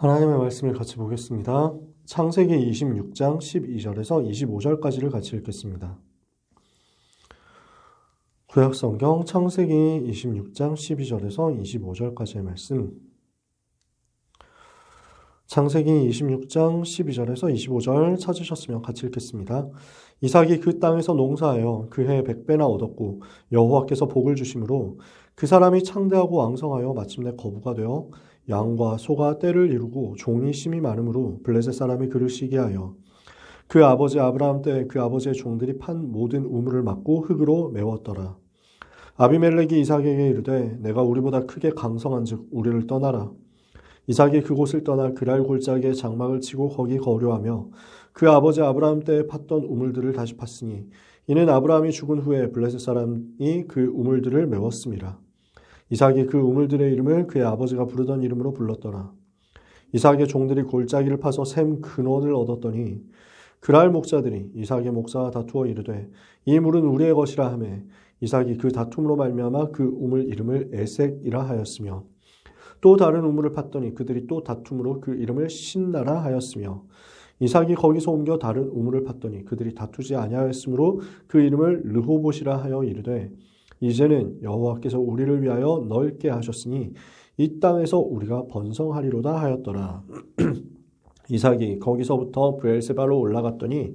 하나님의 말씀을 같이 보겠습니다. 창세기 26장 12절에서 25절까지를 같이 읽겠습니다. 구약 성경 창세기 26장 12절에서 25절까지의 말씀. 창세기 26장 12절에서 25절 찾으셨으면 같이 읽겠습니다. 이삭이 그 땅에서 농사하여 그해 백배나 얻었고 여호와께서 복을 주심으로 그 사람이 창대하고 왕성하여 마침내 거부가 되어 양과 소가 때를 이루고 종이 심이 많으므로 블레셋 사람이 그를 시기 하여 그 아버지 아브라함 때 그 아버지의 종들이 판 모든 우물을 막고 흙으로 메웠더라. 아비멜렉이 이삭에게 이르되 내가 우리보다 크게 강성한즉 우리를 떠나라. 이삭이 그곳을 떠나 그랄 골짜기에 장막을 치고 거기 거류하며 그 아버지 아브라함 때 팠던 우물들을 다시 팠으니 이는 아브라함이 죽은 후에 블레셋 사람이 그 우물들을 메웠습니다. 이삭이 그 우물들의 이름을 그의 아버지가 부르던 이름으로 불렀더라. 이삭의 종들이 골짜기를 파서 샘 근원을 얻었더니 그랄 목자들이 이삭의 목사와 다투어 이르되 이 물은 우리의 것이라 하매 이삭이 그 다툼으로 말미암아 그 우물 이름을 에색이라 하였으며 또 다른 우물을 팠더니 그들이 또 다툼으로 그 이름을 신나라 하였으며 이삭이 거기서 옮겨 다른 우물을 팠더니 그들이 다투지 아니하였으므로 그 이름을 르호봇이라 하여 이르되 이제는 여호와께서 우리를 위하여 넓게 하셨으니 이 땅에서 우리가 번성하리로다 하였더라. 이삭이 거기서부터 브엘세바로 올라갔더니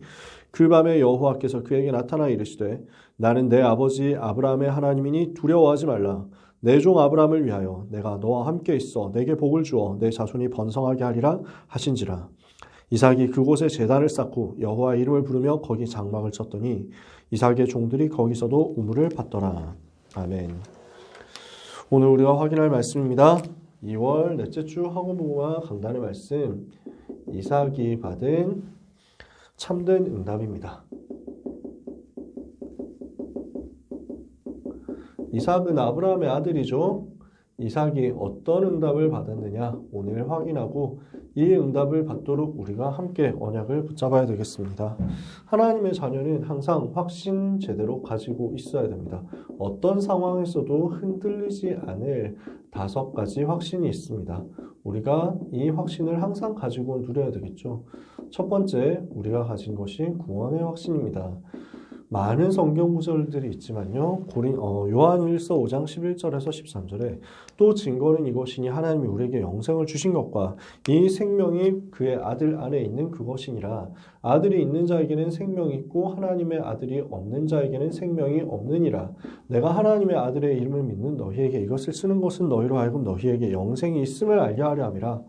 그 밤에 여호와께서 그에게 나타나 이르시되 나는 내 아버지 아브라함의 하나님이니 두려워하지 말라. 내 종 아브라함을 위하여 내가 너와 함께 있어 내게 복을 주어 내 자손이 번성하게 하리라 하신지라. 이삭이 그곳에 제단을 쌓고 여호와 이름을 부르며 거기 장막을 쳤더니 이삭의 종들이 거기서도 우물을 받더라. 아멘. 오늘 우리가 확인할 말씀입니다. 2월 넷째 주 학원부와 강단의 말씀 이삭이 받은 참된 응답입니다. 이삭은 아브라함의 아들이죠. 이삭이 어떤 응답을 받았느냐 오늘 확인하고 이 응답을 받도록 우리가 함께 언약을 붙잡아야 되겠습니다. 하나님의 자녀는 항상 확신 제대로 가지고 있어야 됩니다. 어떤 상황에서도 흔들리지 않을 다섯 가지 확신이 있습니다. 우리가 이 확신을 항상 가지고 누려야 되겠죠. 첫 번째, 우리가 가진 것이 구원의 확신입니다. 많은 성경 구절들이 있지만요. 고린 어, 요한일서 5장 11절에서 13절에 또 증거는 이것이니 하나님이 우리에게 영생을 주신 것과 이 생명이 그의 아들 안에 있는 그것이니라. 아들이 있는 자에게는 생명이 있고 하나님의 아들이 없는 자에게는 생명이 없느니라. 내가 하나님의 아들의 이름을 믿는 너희에게 이것을 쓰는 것은 너희로 하여금 너희에게 영생이 있음을 알게 하려 함이라.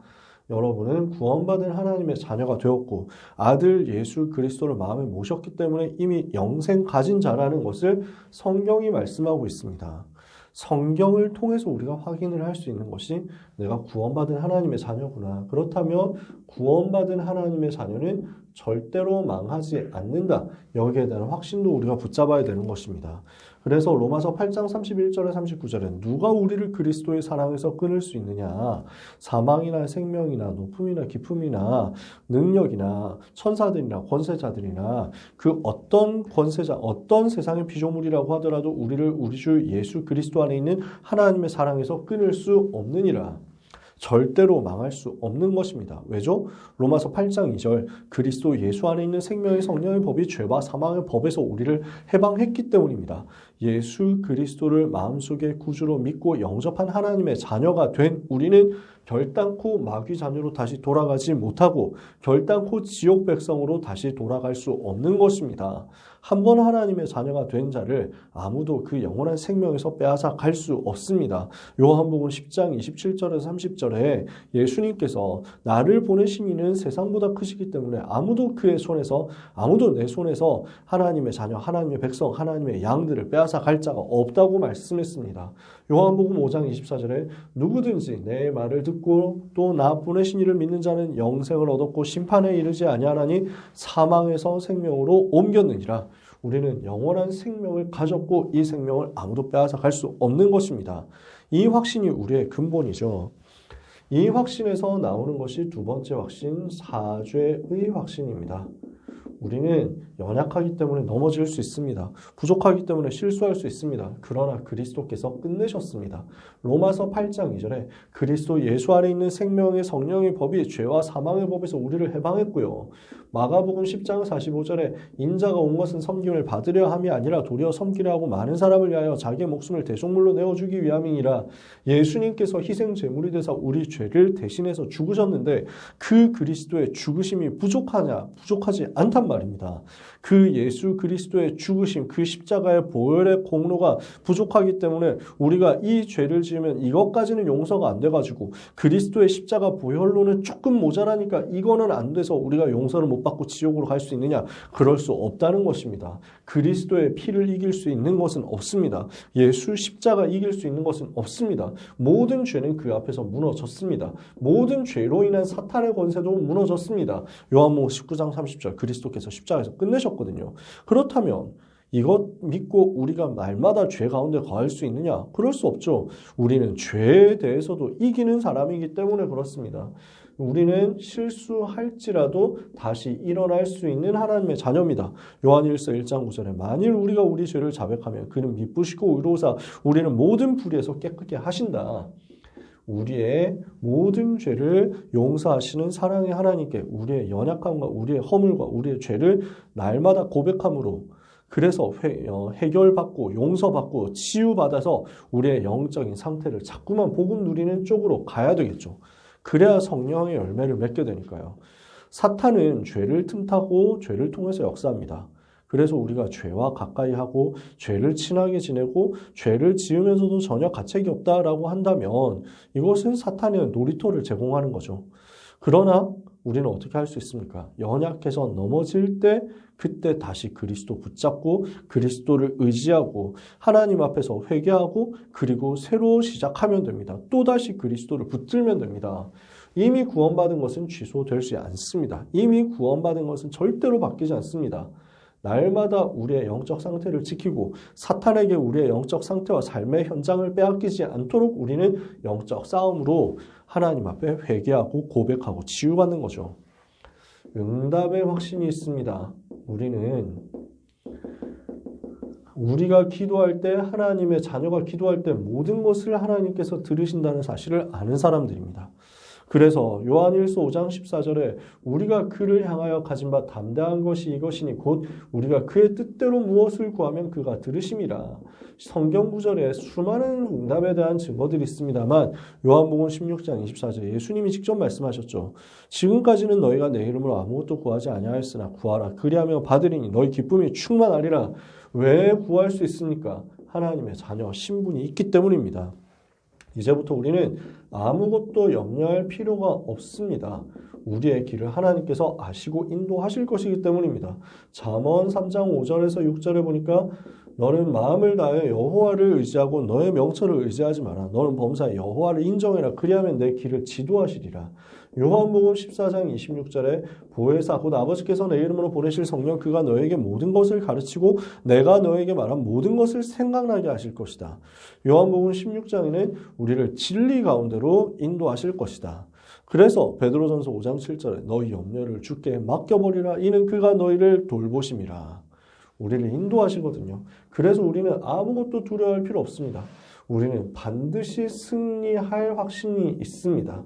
여러분은 구원받은 하나님의 자녀가 되었고 아들 예수 그리스도를 마음에 모셨기 때문에 이미 영생 가진 자라는 것을 성경이 말씀하고 있습니다. 성경을 통해서 우리가 확인을 할 수 있는 것이 내가 구원받은 하나님의 자녀구나. 그렇다면 구원받은 하나님의 자녀는 절대로 망하지 않는다. 여기에 대한 확신도 우리가 붙잡아야 되는 것입니다. 그래서 로마서 8장 31절에 39절에 누가 우리를 그리스도의 사랑에서 끊을 수 있느냐? 사망이나 생명이나 높음이나 깊음이나 능력이나 천사들이나 권세자들이나 그 어떤 권세자, 어떤 세상의 피조물이라고 하더라도 우리를 우리 주 예수 그리스도 안에 있는 하나님의 사랑에서 끊을 수 없느니라. 절대로 망할 수 없는 것입니다. 왜죠? 로마서 8장 2절 그리스도 예수 안에 있는 생명의 성령의 법이 죄와 사망의 법에서 우리를 해방했기 때문입니다. 예수 그리스도를 마음속에 구주로 믿고 영접한 하나님의 자녀가 된 우리는 결단코 마귀 자녀로 다시 돌아가지 못하고 결단코 지옥 백성으로 다시 돌아갈 수 없는 것입니다. 한 번 하나님의 자녀가 된 자를 아무도 그 영원한 생명에서 빼앗아 갈 수 없습니다. 요한복음 10장 27절에서 30절에 예수님께서 나를 보내신 이는 세상보다 크시기 때문에 아무도 그의 손에서 아무도 내 손에서 하나님의 자녀, 하나님의 백성, 하나님의 양들을 빼앗아 갈 자가 없다고 말씀했습니다. 요한복음 5장 24절에 누구든지 내 말을 듣고 또 나 보내신 이를 믿는 자는 영생을 얻었고 심판에 이르지 아니하나니 사망에서 생명으로 옮겼느니라. 우리는 영원한 생명을 가졌고 이 생명을 아무도 빼앗아 갈 수 없는 것입니다. 이 확신이 우리의 근본이죠. 이 확신에서 나오는 것이 두 번째 확신, 사죄의 확신입니다. 우리는 연약하기 때문에 넘어질 수 있습니다. 부족하기 때문에 실수할 수 있습니다. 그러나 그리스도께서 끝내셨습니다. 로마서 8장 2절에 그리스도 예수 안에 있는 생명의 성령의 법이 죄와 사망의 법에서 우리를 해방했고요. 마가복음 10장 45절에 인자가 온 것은 섬김을 받으려 함이 아니라 도리어 섬기려 하고 많은 사람을 위하여 자기의 목숨을 대속물로 내어주기 위함이니라 예수님께서 희생 제물이 되사 우리 죄를 대신해서 죽으셨는데 그 그리스도의 죽으심이 부족하냐 부족하지 않단 말입니다. 그 예수 그리스도의 죽으심 그 십자가의 보혈의 공로가 부족하기 때문에 우리가 이 죄를 지으면 이것까지는 용서가 안 돼가지고 그리스도의 십자가 보혈로는 조금 모자라니까 이거는 안 돼서 우리가 용서를 못 받고 지옥으로 갈 수 있느냐? 그럴 수 없다는 것입니다. 그리스도의 피를 이길 수 있는 것은 없습니다. 예수 십자가 이길 수 있는 것은 없습니다. 모든 죄는 그 앞에서 무너졌습니다. 모든 죄로 인한 사탄의 권세도 무너졌습니다. 요한복음 19장 30절 그리스도께서 십자가에서 끝내셨 거든요. 그렇다면 이것 믿고 우리가 날마다 죄 가운데 거할 수 있느냐? 그럴 수 없죠. 우리는 죄에 대해서도 이기는 사람이기 때문에 그렇습니다. 우리는 실수할지라도 다시 일어날 수 있는 하나님의 자녀입니다. 요한일서 1장 9절에 만일 우리가 우리 죄를 자백하면 그는 미쁘시고 의로우사 우리는 모든 불의에서 깨끗게 하신다. 우리의 모든 죄를 용서하시는 사랑의 하나님께 우리의 연약함과 우리의 허물과 우리의 죄를 날마다 고백함으로 그래서 회, 어, 해결받고 용서받고 치유받아서 우리의 영적인 상태를 자꾸만 복음 누리는 쪽으로 가야 되겠죠. 그래야 성령의 열매를 맺게 되니까요. 사탄은 죄를 틈타고 죄를 통해서 역사합니다. 그래서 우리가 죄와 가까이 하고 죄를 친하게 지내고 죄를 지으면서도 전혀 가책이 없다라고 한다면 이것은 사탄의 놀이터를 제공하는 거죠. 그러나 우리는 어떻게 할 수 있습니까? 연약해서 넘어질 때 그때 다시 그리스도 붙잡고 그리스도를 의지하고 하나님 앞에서 회개하고 그리고 새로 시작하면 됩니다. 또다시 그리스도를 붙들면 됩니다. 이미 구원받은 것은 취소될 수 않습니다. 이미 구원받은 것은 절대로 바뀌지 않습니다. 날마다 우리의 영적 상태를 지키고 사탄에게 우리의 영적 상태와 삶의 현장을 빼앗기지 않도록 우리는 영적 싸움으로 하나님 앞에 회개하고 고백하고 치유받는 거죠. 응답의 확신이 있습니다. 우리는 우리가 기도할 때 하나님의 자녀가 기도할 때 모든 것을 하나님께서 들으신다는 사실을 아는 사람들입니다. 그래서 요한일서 5장 14절에 우리가 그를 향하여 가진 바 담대한 것이 이것이니 곧 우리가 그의 뜻대로 무엇을 구하면 그가 들으심이라. 성경 구절에 수많은 응답에 대한 증거들이 있습니다만 요한복음 16장 24절 예수님이 직접 말씀하셨죠. 지금까지는 너희가 내 이름으로 아무것도 구하지 아니하였으나 구하라 그리하며 받으리니 너희 기쁨이 충만하리라. 왜 구할 수 있습니까? 하나님의 자녀 신분이 있기 때문입니다. 이제부터 우리는 아무것도 염려할 필요가 없습니다. 우리의 길을 하나님께서 아시고 인도하실 것이기 때문입니다. 잠언 3장 5절에서 6절에 보니까 너는 마음을 다해 여호와를 의지하고 너의 명철을 의지하지 마라. 너는 범사에 여호와를 인정해라. 그리하면 내 길을 지도하시리라. 요한복음 14장 26절에 보혜사 곧 아버지께서 내 이름으로 보내실 성령 그가 너에게 모든 것을 가르치고 내가 너에게 말한 모든 것을 생각나게 하실 것이다. 요한복음 16장에는 우리를 진리 가운데로 인도하실 것이다. 그래서 베드로전서 5장 7절에 너희 염려를 주께 맡겨버리라 이는 그가 너희를 돌보심이라. 우리를 인도하시거든요. 그래서 우리는 아무것도 두려워할 필요 없습니다. 우리는 반드시 승리할 확신이 있습니다.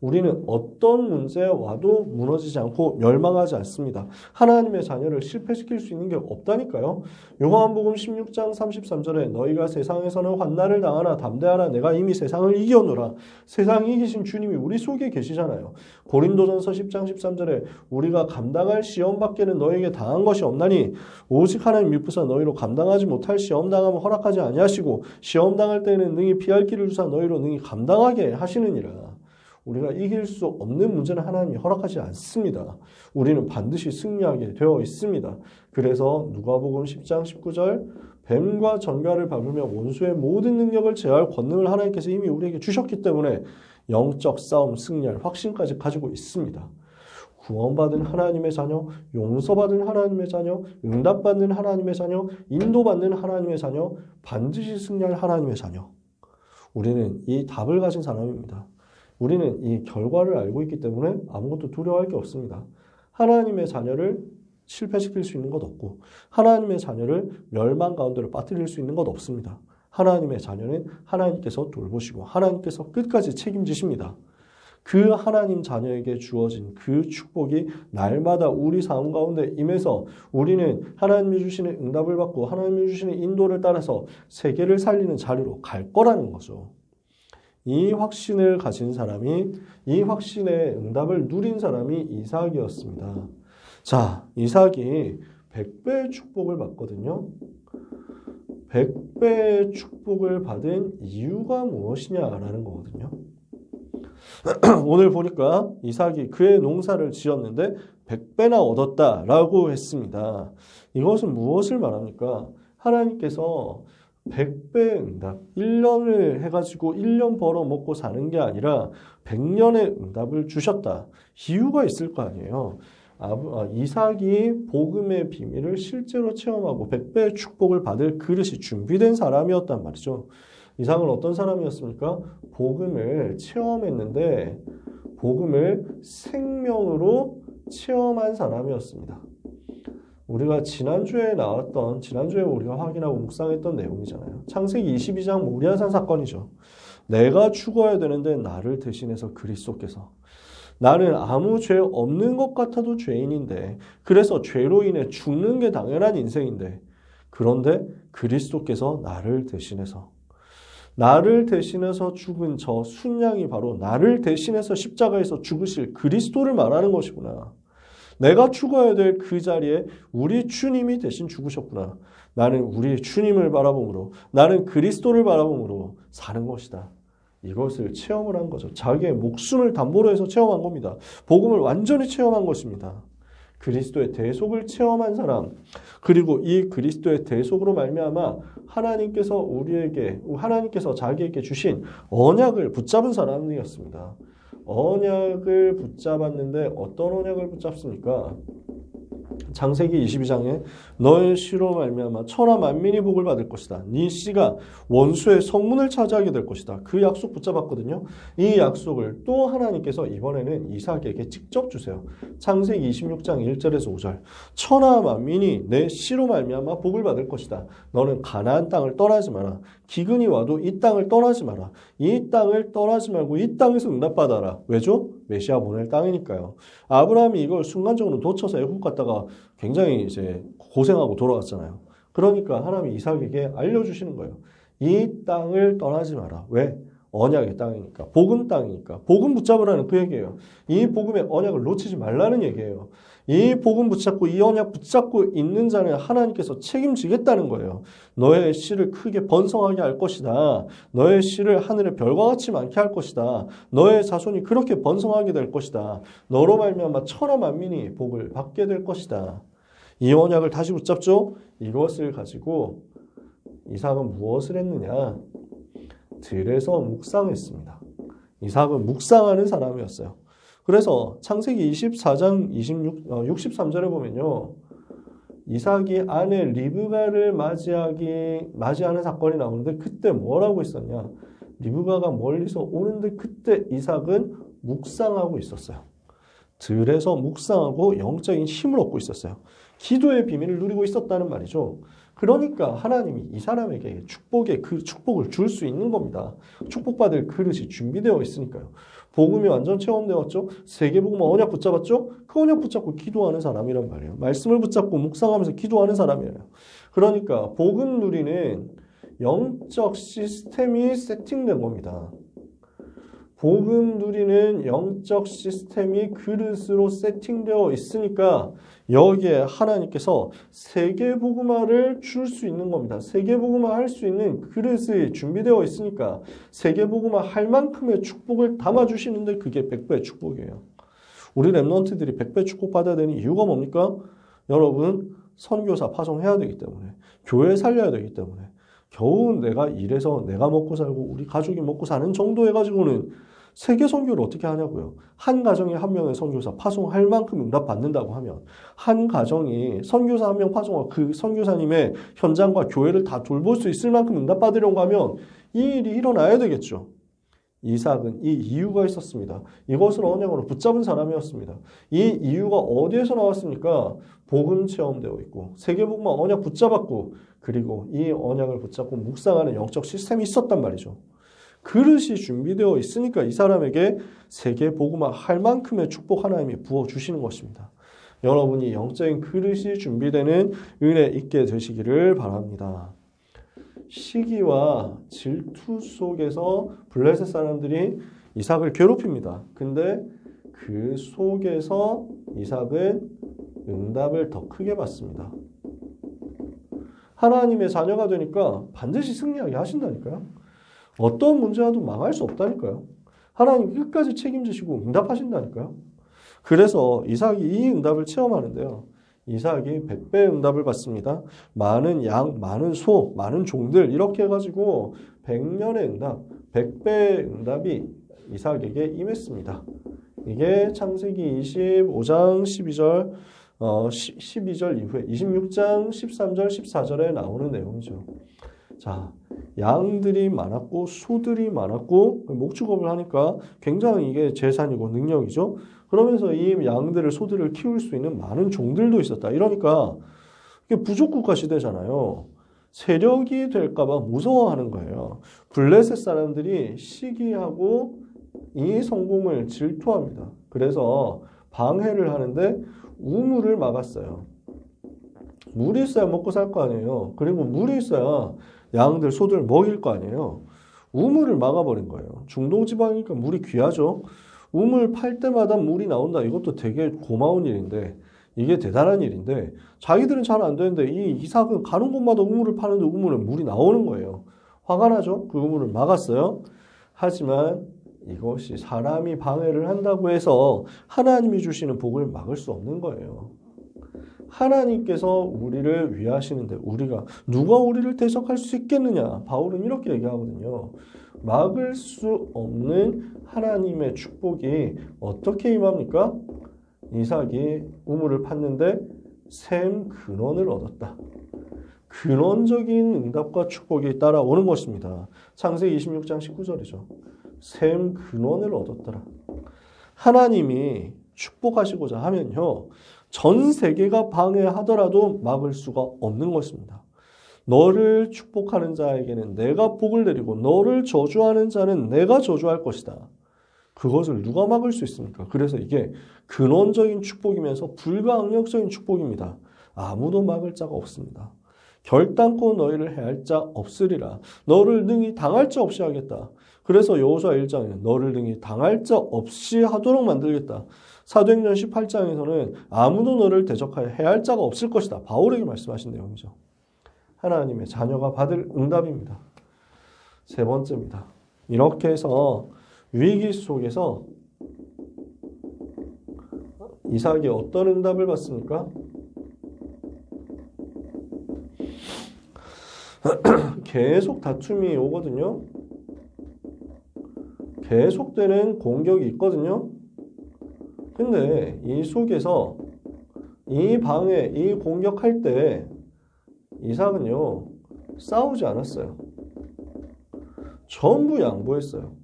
우리는 어떤 문제 와도 무너지지 않고 멸망하지 않습니다. 하나님의 자녀를 실패시킬 수 있는 게 없다니까요. 요한복음 16장 33절에 너희가 세상에서는 환난을 당하나 담대하라 내가 이미 세상을 이겨노라. 세상 이기신 주님이 우리 속에 계시잖아요. 고린도전서 10장 13절에 우리가 감당할 시험 밖에는 너에게 당한 것이 없나니 오직 하나님 미쁘사 너희로 감당하지 못할 시험 당함을 허락하지 아니하시고 시험 당할 때에는 능히 피할 길을 주사 너희로 능히 감당하게 하시느니라. 우리가 이길 수 없는 문제는 하나님이 허락하지 않습니다. 우리는 반드시 승리하게 되어 있습니다. 그래서 누가복음 10장 19절 뱀과 전갈을 밟으며 원수의 모든 능력을 제어할 권능을 하나님께서 이미 우리에게 주셨기 때문에 영적 싸움 승리할 확신까지 가지고 있습니다. 구원받은 하나님의 자녀, 용서받은 하나님의 자녀, 응답받는 하나님의 자녀, 인도받는 하나님의 자녀, 반드시 승리할 하나님의 자녀. 우리는 이 답을 가진 사람입니다. 우리는 이 결과를 알고 있기 때문에 아무것도 두려워할 게 없습니다. 하나님의 자녀를 실패시킬 수 있는 것 없고 하나님의 자녀를 멸망 가운데로 빠뜨릴 수 있는 것 없습니다. 하나님의 자녀는 하나님께서 돌보시고 하나님께서 끝까지 책임지십니다. 그 하나님 자녀에게 주어진 그 축복이 날마다 우리 삶 가운데 임해서 우리는 하나님이 주시는 응답을 받고 하나님이 주시는 인도를 따라서 세계를 살리는 자리로 갈 거라는 거죠. 이 확신을 가진 사람이 이 확신의 응답을 누린 사람이 이삭이었습니다. 자, 이삭이 100배의 축복을 받거든요. 100배의 축복을 받은 이유가 무엇이냐라는 거거든요. 오늘 보니까 이삭이 그의 농사를 지었는데 100배나 얻었다라고 했습니다. 이것은 무엇을 말합니까? 하나님께서 100배 응답, 1년을 해가지고 1년 벌어 먹고 사는 게 아니라 100년의 응답을 주셨다. 이유가 있을 거 아니에요. 아, 이삭이 복음의 비밀을 실제로 체험하고 100배의 축복을 받을 그릇이 준비된 사람이었단 말이죠. 이삭은 어떤 사람이었습니까? 복음을 체험했는데 복음을 생명으로 체험한 사람이었습니다. 우리가 지난주에 나왔던 지난주에 우리가 확인하고 묵상했던 내용이잖아요. 창세기 22장 모리아산 사건이죠. 내가 죽어야 되는데 나를 대신해서 그리스도께서 나는 아무 죄 없는 것 같아도 죄인인데 그래서 죄로 인해 죽는 게 당연한 인생인데 그런데 그리스도께서 나를 대신해서 나를 대신해서 죽은 저 순양이 바로 나를 대신해서 십자가에서 죽으실 그리스도를 말하는 것이구나. 내가 죽어야 될 그 자리에 우리 주님이 대신 죽으셨구나. 나는 우리 주님을 바라봄으로 나는 그리스도를 바라봄으로 사는 것이다. 이것을 체험을 한 거죠. 자기의 목숨을 담보로 해서 체험한 겁니다. 복음을 완전히 체험한 것입니다. 그리스도의 대속을 체험한 사람 그리고 이 그리스도의 대속으로 말미암아 하나님께서 우리에게 하나님께서 자기에게 주신 언약을 붙잡은 사람이었습니다. 언약을 붙잡았는데 어떤 언약을 붙잡습니까? 장세기 22장에 너의 씨로 말미암아 천하 만민이 복을 받을 것이다. 네 씨가 원수의 성문을 차지하게 될 것이다. 그 약속 붙잡았거든요. 이 약속을 또 하나님께서 이번에는 이삭에게 직접 주세요. 창세기 26장 1절에서 5절. 천하 만민이 내 씨로 말미암아 복을 받을 것이다. 너는 가나안 땅을 떠나지 마라. 기근이 와도 이 땅을 떠나지 마라. 이 땅을 떠나지 말고 이 땅에서 응답받아라. 왜죠? 메시아 보낼 땅이니까요. 아브라함이 이걸 순간적으로 놓쳐서 애국 갔다가 굉장히 이제 고생하고 돌아갔잖아요. 그러니까 하나님이 이삭에게 알려주시는 거예요. 이 땅을 떠나지 마라. 왜? 언약의 땅이니까. 복음 땅이니까. 복음 붙잡으라는 그 얘기예요. 이 복음의 언약을 놓치지 말라는 얘기예요. 이 복음 붙잡고 이 언약 붙잡고 있는 자는 하나님께서 책임지겠다는 거예요. 너의 씨를 크게 번성하게 할 것이다. 너의 씨를 하늘의 별과 같이 많게 할 것이다. 너의 자손이 그렇게 번성하게 될 것이다. 너로 말미암아 천하 만민이 복을 받게 될 것이다. 이 언약을 다시 붙잡죠. 이것을 가지고 이삭은 무엇을 했느냐? 들에서 묵상했습니다. 이삭은 묵상하는 사람이었어요. 그래서 창세기 24장 26, 63절에 어, 보면요. 이삭이 아내 리브가를 맞이하기, 맞이하는 사건이 나오는데 그때 뭐라고 있었냐. 리브가가 멀리서 오는데 그때 이삭은 묵상하고 있었어요. 들에서 묵상하고 영적인 힘을 얻고 있었어요. 기도의 비밀을 누리고 있었다는 말이죠. 그러니까 하나님이 이 사람에게 축복의 그 축복을 줄 수 있는 겁니다. 축복받을 그릇이 준비되어 있으니까요. 복음이 완전 체험되었죠. 세계복음 언약 붙잡았죠. 그 언약 붙잡고 기도하는 사람이란 말이에요. 말씀을 붙잡고 묵상하면서 기도하는 사람이에요. 그러니까 복음 누리는 영적 시스템이 세팅된 겁니다. 복음 누리는 영적 시스템이 그릇으로 세팅되어 있으니까 여기에 하나님께서 세계 복음화를 줄 수 있는 겁니다. 세계 복음화 할수 있는 그릇이 준비되어 있으니까 세계 복음화 할 만큼의 축복을 담아 주시는데 그게 100배의 축복이에요. 우리 랩런트들이 100배 축복 받아야 되는 이유가 뭡니까? 여러분 선교사 파송해야 되기 때문에 교회 살려야 되기 때문에 겨우 내가 일해서 내가 먹고 살고 우리 가족이 먹고 사는 정도 해가지고는 세계 선교를 어떻게 하냐고요. 한 가정에 한 명의 선교사 파송할 만큼 응답 받는다고 하면 한 가정이 선교사 한 명 파송하고 그 선교사님의 현장과 교회를 다 돌볼 수 있을 만큼 응답 받으려고 하면 이 일이 일어나야 되겠죠. 이삭은 이 이유가 있었습니다. 이것을 언약으로 붙잡은 사람이었습니다. 이 이유가 어디에서 나왔습니까? 복음 체험되어 있고 세계복음화 언약 붙잡았고 그리고 이 언약을 붙잡고 묵상하는 영적 시스템이 있었단 말이죠. 그릇이 준비되어 있으니까 이 사람에게 세계 복음화 할 만큼의 축복 하나님이 부어 주시는 것입니다. 여러분이 영적인 그릇이 준비되는 은혜 있게 되시기를 바랍니다. 시기와 질투 속에서 블레셋 사람들이 이삭을 괴롭힙니다. 근데 그 속에서 이삭은 응답을 더 크게 받습니다. 하나님의 자녀가 되니까 반드시 승리하게 하신다니까요. 어떤 문제와도 망할 수 없다니까요. 하나님 끝까지 책임지시고 응답하신다니까요. 그래서 이삭이 이 응답을 체험하는데요. 이삭이 100배 응답을 받습니다. 많은 양, 많은 소, 많은 종들 이렇게 해가지고 100년의 응답, 100배의 응답이 이삭에게 임했습니다. 이게 창세기 25장 12절 어, 12절 이후에 26장 13절 14절에 나오는 내용이죠. 자, 양들이 많았고 소들이 많았고 목축업을 하니까 굉장히 이게 재산이고 능력이죠. 그러면서 이 양들을 소들을 키울 수 있는 많은 종들도 있었다. 이러니까 이게 부족국가 시대잖아요. 세력이 될까봐 무서워하는 거예요. 블레셋 사람들이 시기하고 이 성공을 질투합니다. 그래서 방해를 하는데 우물을 막았어요. 물이 있어야 먹고 살 거 아니에요. 그리고 물이 있어야 양들, 소들 먹일 거 아니에요. 우물을 막아버린 거예요. 중동 지방이니까 물이 귀하죠. 우물 팔 때마다 물이 나온다. 이것도 되게 고마운 일인데 이게 대단한 일인데 자기들은 잘 안 되는데 이 이삭은 가는 곳마다 우물을 파는데 우물에 물이 나오는 거예요. 화가 나죠. 그 우물을 막았어요. 하지만 이것이 사람이 방해를 한다고 해서 하나님이 주시는 복을 막을 수 없는 거예요. 하나님께서 우리를 위하시는데 우리가 누가 우리를 대적할 수 있겠느냐? 바울은 이렇게 얘기하거든요. 막을 수 없는 하나님의 축복이 어떻게 임합니까? 이삭이 우물을 팠는데 샘 근원을 얻었다. 근원적인 응답과 축복이 따라오는 것입니다. 창세기 26장 19절이죠. 샘 근원을 얻었더라. 하나님이 축복하시고자 하면요. 전 세계가 방해하더라도 막을 수가 없는 것입니다. 너를 축복하는 자에게는 내가 복을 내리고 너를 저주하는 자는 내가 저주할 것이다. 그것을 누가 막을 수 있습니까? 그래서 이게 근원적인 축복이면서 불가항력적인 축복입니다. 아무도 막을 자가 없습니다. 결단코 너희를 해할 자 없으리라. 너를 능히 당할 자 없이 하겠다. 그래서 여호수아 1장에 너를 능히 당할 자 없이 하도록 만들겠다. 사도행전 18장에서는 아무도 너를 대적하여 해할 자가 없을 것이다. 바울에게 말씀하신 내용이죠. 하나님의 자녀가 받을 응답입니다. 세 번째입니다. 이렇게 해서 위기 속에서 이삭이 어떤 응답을 받습니까? 계속 다툼이 오거든요. 계속되는 공격이 있거든요. 근데 이 속에서 이 방에 이 공격할 때 이삭은요 싸우지 않았어요. 전부 양보했어요.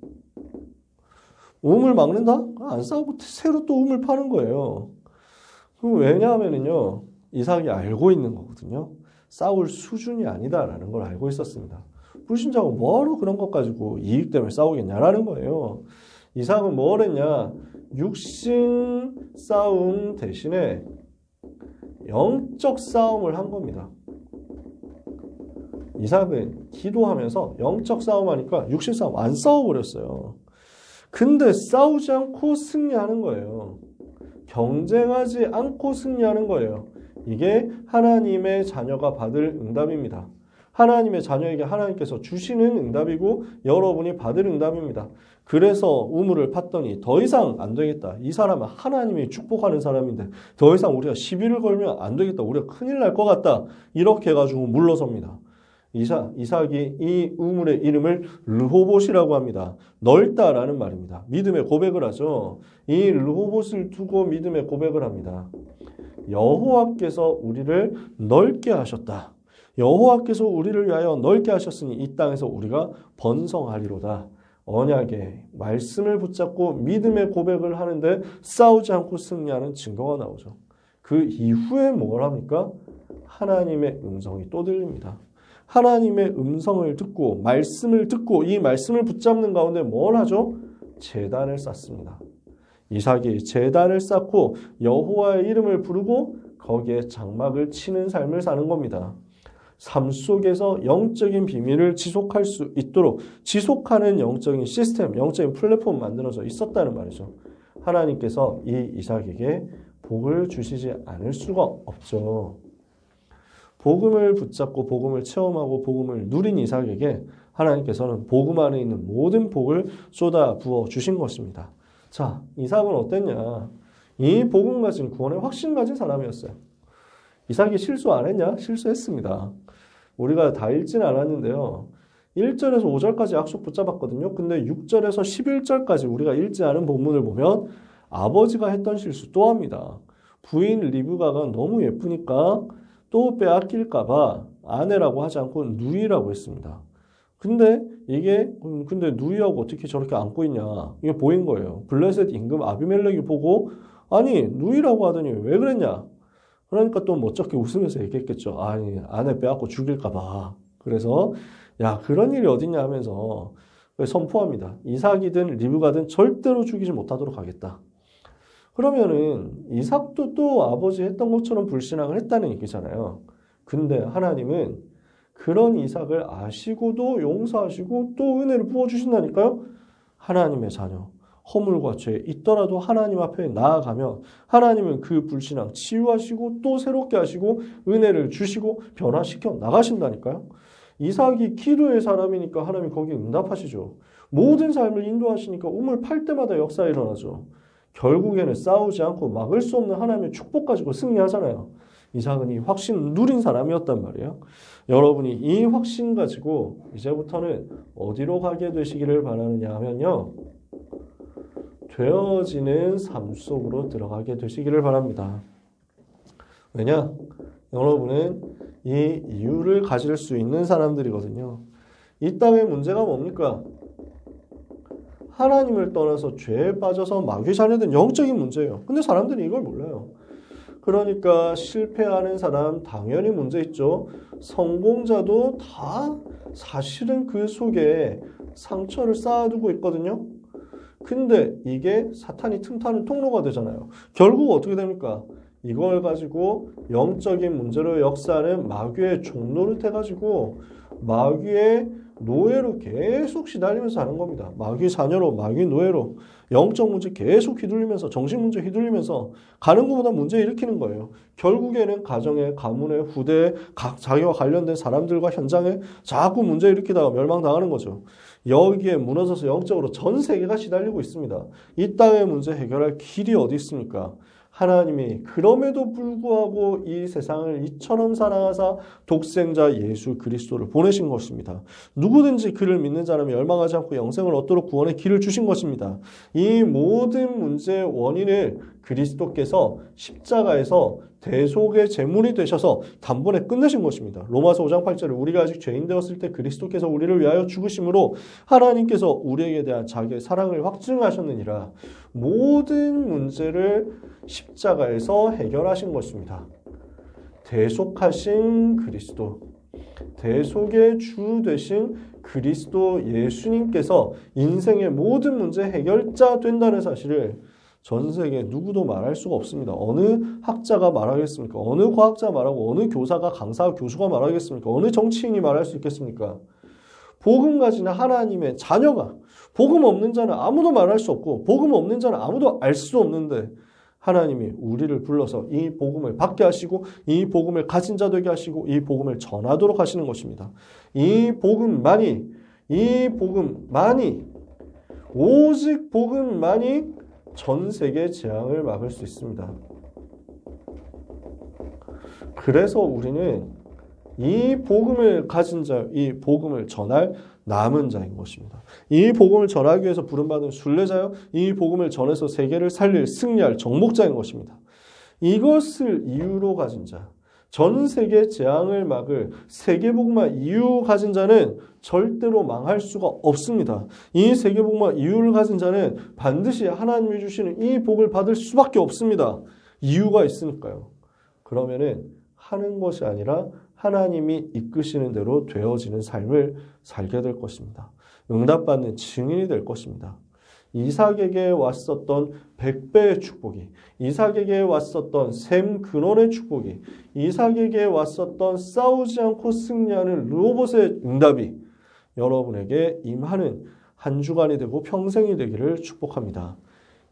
우물 막는다? 안 싸우고 새로 또 우물 파는 거예요. 왜냐하면요 이삭이 알고 있는 거거든요. 싸울 수준이 아니다라는 걸 알고 있었습니다. 불신자가 뭐하러 그런 것 가지고 이익 때문에 싸우겠냐라는 거예요. 이삭은 뭘 했냐? 육신 싸움 대신에 영적 싸움을 한 겁니다. 이삭은 기도하면서 영적 싸움하니까 육신 싸움 안 싸워버렸어요. 근데 싸우지 않고 승리하는 거예요. 경쟁하지 않고 승리하는 거예요. 이게 하나님의 자녀가 받을 응답입니다. 하나님의 자녀에게 하나님께서 주시는 응답이고 여러분이 받을 응답입니다. 그래서 우물을 팠더니 더 이상 안 되겠다. 이 사람은 하나님이 축복하는 사람인데 더 이상 우리가 시비를 걸면 안 되겠다. 우리가 큰일 날 것 같다. 이렇게 해가지고 물러섭니다. 이사, 이삭이 이 우물의 이름을 르호봇이라고 합니다. 넓다라는 말입니다. 믿음의 고백을 하죠. 이 르호봇을 두고 믿음의 고백을 합니다. 여호와께서 우리를 넓게 하셨다. 여호와께서 우리를 위하여 넓게 하셨으니 이 땅에서 우리가 번성하리로다. 언약의 말씀을 붙잡고 믿음의 고백을 하는데 싸우지 않고 승리하는 증거가 나오죠. 그 이후에 뭘 합니까? 하나님의 음성이 또 들립니다. 하나님의 음성을 듣고 말씀을 듣고 이 말씀을 붙잡는 가운데 뭘 하죠? 재단을 쌓습니다. 이삭이 재단을 쌓고 여호와의 이름을 부르고 거기에 장막을 치는 삶을 사는 겁니다. 삶 속에서 영적인 비밀을 지속할 수 있도록 지속하는 영적인 시스템, 영적인 플랫폼 만들어져 있었다는 말이죠. 하나님께서 이 이삭에게 복을 주시지 않을 수가 없죠. 복음을 붙잡고 복음을 체험하고 복음을 누린 이삭에게 하나님께서는 복음 안에 있는 모든 복을 쏟아 부어 주신 것입니다. 자, 이삭은 어땠냐? 이 복음 가진 구원의 확신 가진 사람이었어요. 이삭이 실수 안 했냐? 실수했습니다. 우리가 다 읽지는 않았는데요. 1절에서 5절까지 약속 붙잡았거든요. 근데 6절에서 11절까지 우리가 읽지 않은 본문을 보면 아버지가 했던 실수 또 합니다. 부인 리브가가 너무 예쁘니까 또 빼앗길까봐 아내라고 하지 않고 누이라고 했습니다. 근데 이게 근데 누이하고 어떻게 저렇게 안고 있냐 이게 보인 거예요. 블레셋 임금 아비멜렉이 보고 아니 누이라고 하더니 왜 그랬냐? 그러니까 또 멋쩍게 웃으면서 얘기했겠죠. 아니 아내 빼앗고 죽일까봐. 그래서 야 그런 일이 어딨냐 하면서 선포합니다. 이삭이든 리브가든 절대로 죽이지 못하도록 하겠다. 그러면은 이삭도 또 아버지 했던 것처럼 불신앙을 했다는 얘기잖아요. 근데 하나님은 그런 이삭을 아시고도 용서하시고 또 은혜를 부어주신다니까요. 하나님의 자녀, 허물과 죄 있더라도 하나님 앞에 나아가면 하나님은 그 불신앙 치유하시고 또 새롭게 하시고 은혜를 주시고 변화시켜 나가신다니까요. 이삭이 기도의 사람이니까 하나님 거기에 응답하시죠. 모든 삶을 인도하시니까 우물 팔 때마다 역사 일어나죠. 결국에는 싸우지 않고 막을 수 없는 하나님의 축복 가지고 승리하잖아요. 이삭은 이 확신 누린 사람이었단 말이에요. 여러분이 이 확신 가지고 이제부터는 어디로 가게 되시기를 바라느냐 하면요. 되어지는 삶 속으로 들어가게 되시기를 바랍니다. 왜냐? 여러분은 이 이유를 가질 수 있는 사람들이거든요. 이 땅의 문제가 뭡니까? 하나님을 떠나서 죄에 빠져서 마귀 자녀된 영적인 문제예요. 근데 사람들이 이걸 몰라요. 그러니까 실패하는 사람 당연히 문제 있죠. 성공자도 다 사실은 그 속에 상처를 쌓아두고 있거든요. 근데 이게 사탄이 틈타는 통로가 되잖아요. 결국 어떻게 됩니까? 이걸 가지고 영적인 문제로 역사하는 마귀의 종로를 해가지고 마귀의 노예로 계속 시달리면서 하는 겁니다. 마귀 자녀로, 마귀 노예로 영적 문제 계속 휘둘리면서 정신 문제 휘둘리면서 가는 것보다 문제 일으키는 거예요. 결국에는 가정에, 가문에, 후대에 각 자기와 관련된 사람들과 현장에 자꾸 문제 일으키다가 멸망당하는 거죠. 여기에 무너져서 영적으로 전 세계가 시달리고 있습니다. 이 땅의 문제 해결할 길이 어디 있습니까? 하나님이 그럼에도 불구하고 이 세상을 이처럼 사랑하사 독생자 예수 그리스도를 보내신 것입니다. 누구든지 그를 믿는 자라면 열망하지 않고 영생을 얻도록 구원의 길을 주신 것입니다. 이 모든 문제의 원인을 그리스도께서 십자가에서 대속의 제물이 되셔서 단번에 끝내신 것입니다. 로마서 5장 8절에 우리가 아직 죄인 되었을 때 그리스도께서 우리를 위하여 죽으심으로 하나님께서 우리에게 대한 자기의 사랑을 확증하셨느니라. 모든 문제를 십자가에서 해결하신 것입니다. 대속하신 그리스도, 대속의 주 되신 그리스도 예수님께서 인생의 모든 문제 해결자 된다는 사실을 전 세계 누구도 말할 수가 없습니다. 어느 학자가 말하겠습니까? 어느 과학자 말하고 어느 교사가 강사 교수가 말하겠습니까? 어느 정치인이 말할 수 있겠습니까? 복음 가진 하나님의 자녀가 복음 없는 자는 아무도 말할 수 없고 복음 없는 자는 아무도 알 수 없는데 하나님이 우리를 불러서 이 복음을 받게 하시고 이 복음을 가진 자 되게 하시고 이 복음을 전하도록 하시는 것입니다. 이 복음만이 이 복음만이 오직 복음만이 전 세계 재앙을 막을 수 있습니다. 그래서 우리는 이 복음을 가진 자, 이 복음을 전할 남은 자인 것입니다. 이 복음을 전하기 위해서 부름받은 순례자요, 이 복음을 전해서 세계를 살릴 승리할 정복자인 것입니다. 이것을 이유로 가진 자, 전 세계 재앙을 막을 세계복음화 이유 가진 자는 절대로 망할 수가 없습니다. 이 세계복음화 이유를 가진 자는 반드시 하나님이 주시는 이 복을 받을 수밖에 없습니다. 이유가 있으니까요. 그러면은 하는 것이 아니라 하나님이 이끄시는 대로 되어지는 삶을 살게 될 것입니다. 응답받는 증인이 될 것입니다. 이삭에게 왔었던 백배의 축복이, 이삭에게 왔었던 샘 근원의 축복이, 이삭에게 왔었던 싸우지 않고 승리하는 르호봇의 응답이 여러분에게 임하는 한 주간이 되고 평생이 되기를 축복합니다.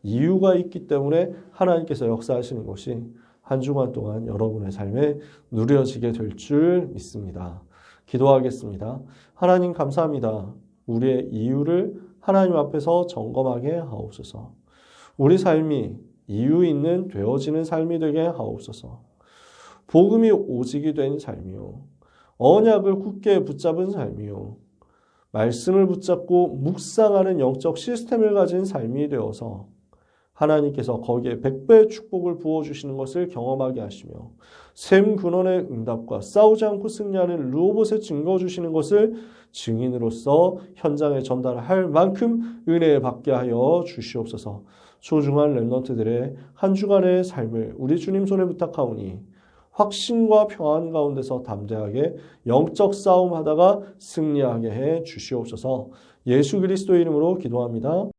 이유가 있기 때문에 하나님께서 역사하시는 것이 한 주간 동안 여러분의 삶에 누려지게 될 줄 믿습니다. 기도하겠습니다. 하나님 감사합니다. 우리의 이유를 하나님 앞에서 점검하게 하옵소서. 우리 삶이 이유 있는 되어지는 삶이 되게 하옵소서. 복음이 오직이 된 삶이요. 언약을 굳게 붙잡은 삶이요. 말씀을 붙잡고 묵상하는 영적 시스템을 가진 삶이 되어서 하나님께서 거기에 백배의 축복을 부어주시는 것을 경험하게 하시며 샘 근원의 응답과 싸우지 않고 승리하는 르호봇의 증거 주시는 것을 증인으로서 현장에 전달할 만큼 은혜 받게 하여 주시옵소서 소중한 랩런트들의 한 주간의 삶을 우리 주님 손에 부탁하오니 확신과 평안 가운데서 담대하게 영적 싸움하다가 승리하게 해 주시옵소서 예수 그리스도의 이름으로 기도합니다.